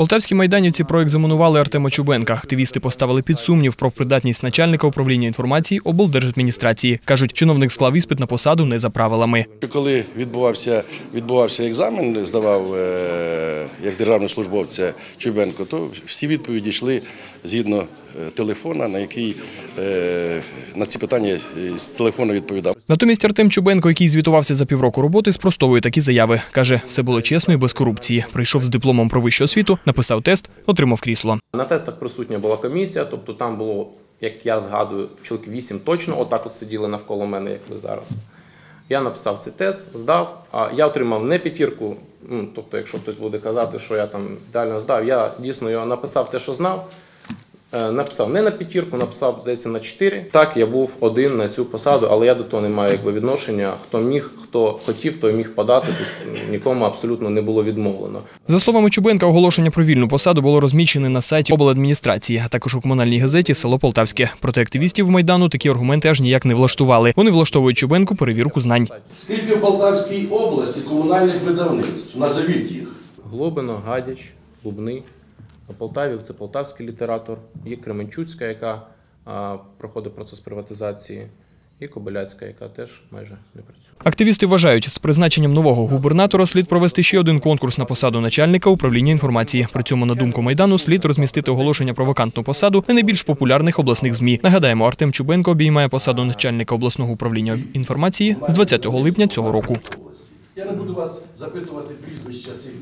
Полтавські майданівці проект замонували Артема Чубенка. Активісти поставили під сумнів про придатність начальника управління інформації облдержадміністрації. кажуть, чиновник склав іспит на посаду не за правилами. Коли відбувався, відбувався екзамен, здавав е, як державного службовця Чубенко, то всі відповіді йшли згідно телефона, на який е, на ці питання е, з телефону відповідав. Натомість Артем Чубенко, який звітувався за півроку роботи, спростовує такі заяви. каже, все було чесно і без корупції. Прийшов з дипломом про вищу освіту, написав тест, отримав крісло. На тестах присутня була комісія, тобто там було, як я згадую, чоловік 8 точно, отак от сиділи навколо мене, як ви зараз. Я написав цей тест, здав, а я отримав не п'ятірку. ну, Тобто, якщо хтось буде казати, що я там ідеально здав, я дійсно його написав те, що знав. Е, Написав не на п'ятірку, написав, здається, на 4. Так, я був один на цю посаду, але я до того не маю якби, відношення. Хто міг, хто хотів, той міг подати. Тут нікому абсолютно не було відмовлено. За словами Чубенка, оголошення про вільну посаду було розміщене на сайті обладміністрації, а також у комунальній газеті село Полтавське. Проте активістів майдану такі аргументи аж ніяк не влаштували. Вони влаштовують Чубенку перевірку знань. Скільки в Полтавській області комунальних видавництв? Назовіть їх. Глобино, Гадяч, Лубни. На Полтаві це полтавський літератор, є Кременчуцька, яка а, проходить процес приватизації, і Кобиляцька, яка теж майже не працює. Активісти вважають, з призначенням нового губернатора слід провести ще один конкурс на посаду начальника управління інформації. При цьому, на думку майдану, слід розмістити оголошення про вакантну посаду на найбільш популярних обласних змі. Нагадаємо, Артем Чубенко обіймає посаду начальника обласного управління інформації з 20 липня цього року. Я не буду вас запитувати прізвища цих